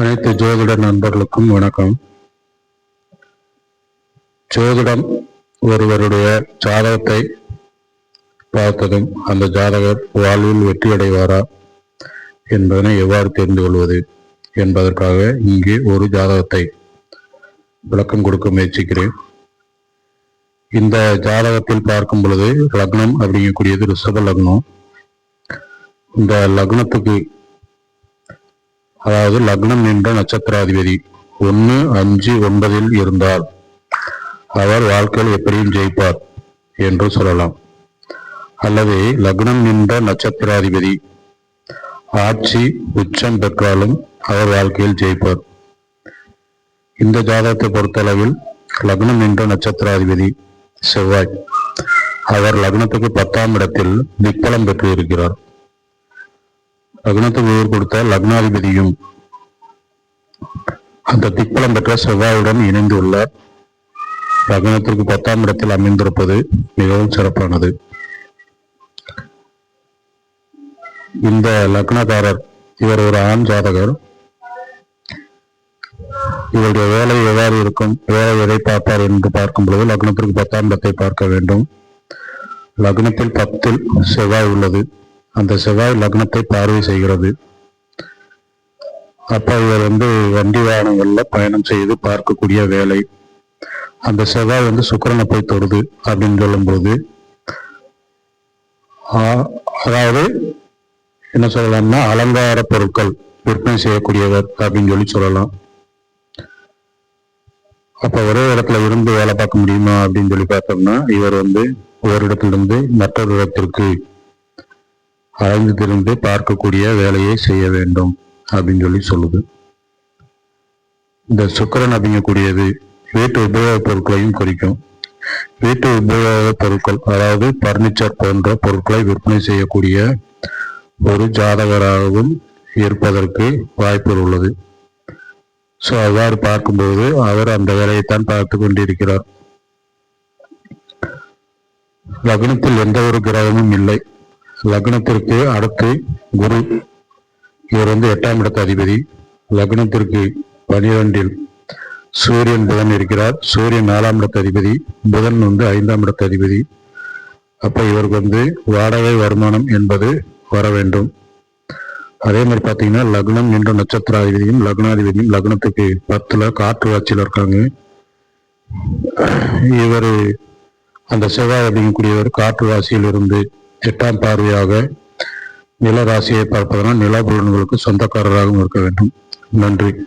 அனைத்து ஜோதிட நண்பர்களுக்கும் வணக்கம். ஜோதிடம் ஒருவருடைய ஜாதகத்தை பார்த்ததும் அந்த ஜாதகர் வாழ்வில் வெற்றி அடைவாரா என்பதனை எவ்வாறு தெரிந்து கொள்வது என்பதற்காக இங்கே ஒரு ஜாதகத்தை விளக்கம் கொடுக்க முயற்சிக்கிறேன். இந்த ஜாதகத்தில் பார்க்கும் பொழுது லக்னம் அப்படிங்கக்கூடியது ரிஷப லக்னம். இந்த லக்னத்துக்கு அதாவது லக்னம் என்ற நட்சத்திராதிபதி. ஒன்று அஞ்சு ஒன்பதில் இருந்தால் அவர் வாழ்க்கையில் எப்படியும் ஜெயிப்பார் என்று சொல்லலாம். அல்லது லக்னம் என்ற நட்சத்திராதிபதி. ஆட்சி உச்சம் பெற்றாலும் அவர் வாழ்க்கையில் ஜெயிப்பார். இந்த ஜாதகத்தை பொறுத்தளவில் லக்னம் என்ற நட்சத்திராதிபதி செவ்வாய். அவர் லக்னத்துக்கு பத்தாம் இடத்தில் திக்பலம் பெற்று இருக்கிறார் லக்னத்துக்கு உயிர் கொடுத்த லக்னாதிபதியும் அந்த திக்பலம் பெற்ற செவ்வாயுடன் இணைந்துள்ள லக்னத்திற்கு பத்தாம் இடத்தில் அமைந்திருப்பது மிகவும் சிறப்பானது. இந்த லக்னக்காரர் இவர் ஒரு ஆண் ஜாதகர். இவருடைய வேலை எவ்வாறு இருக்கும் வேலை எதை பார்ப்பார் என்று பார்க்கும் பொழுது லக்னத்திற்கு பத்தாம் இடத்தை பார்க்க வேண்டும். லக்னத்தில் பத்தில் செவ்வாய் உள்ளது. அந்த செவ்வாய் லக்னத்தை பார்வை செய்கிறது. அப்போ இவர் வந்து வண்டி வாகனங்களில் பயணம் செய்து பார்க்கக்கூடிய வேலை. அந்த செவ்வாய் வந்து சுக்கரனை போய் தொடுது அப்படின்னு சொல்லும்போது ஆ- அதாவது என்ன சொல்லலாம்னா அலங்கார பொருட்கள் விற்பனை செய்யக்கூடியவர் அப்படின்னு சொல்லி சொல்லலாம். அப்போ ஒரே இடத்துல இருந்து வேலை பார்க்க முடியுமா அப்படின்னு சொல்லி பார்த்தோம்னா இவர் வந்து ஒரு இடத்திலிருந்து மற்றொரு இடத்திற்கு அலைந்து திரும்பி பார்க்கக்கூடிய வேலையை செய்ய வேண்டும் அப்படின்னு சொல்லி சொல்லுது. இந்த சுக்கரன் அப்படிங்கக்கூடியது வீட்டு உபயோகப் பொருட்களையும் குறிக்கும். வீட்டு உபயோகப் பொருட்கள் அதாவது பர்னிச்சர் போன்ற பொருட்களை விற்பனை செய்யக்கூடிய ஒரு ஜாதகராகவும் இருப்பதற்கு வாய்ப்பு உள்ளது. ஸோ அவ்வாறு பார்க்கும்போது அவர் அந்த வேலையைத்தான் பார்த்து கொண்டிருக்கிறார். லக்னத்தில் எந்த ஒரு கிரகமும் இல்லை. லக்னத்திற்கு அடுத்து குரு. இவர் வந்து எட்டாம் இடத்து அதிபதி. லக்னத்திற்கு பனிரெண்டில் சூரியன் புதன் இருக்கிறார். சூரியன் நாலாம் இடத்து அதிபதி. புதன் வந்து ஐந்தாம் இடத்து அதிபதி. அப்ப இவருக்கு வந்து வாடகை வருமானம் என்பது வர வேண்டும். அதே மாதிரி பார்த்தீங்கன்னா லக்னம் என்ற நட்சத்திராதிபதியும் லக்னாதிபதியும் லக்னத்துக்கு பத்துல காற்று ஆட்சியில் இருக்காங்க. இவர் அந்த செவ்வாய் அப்படிங்கக்கூடியவர் காற்று ராசியில் இருந்து எட்டாம் பார்வையாக நில ராசியை பார்ப்பதனால் நிலபுலன்களுக்கு சொந்தக்காரராகவும் இருக்க வேண்டும். நன்றி.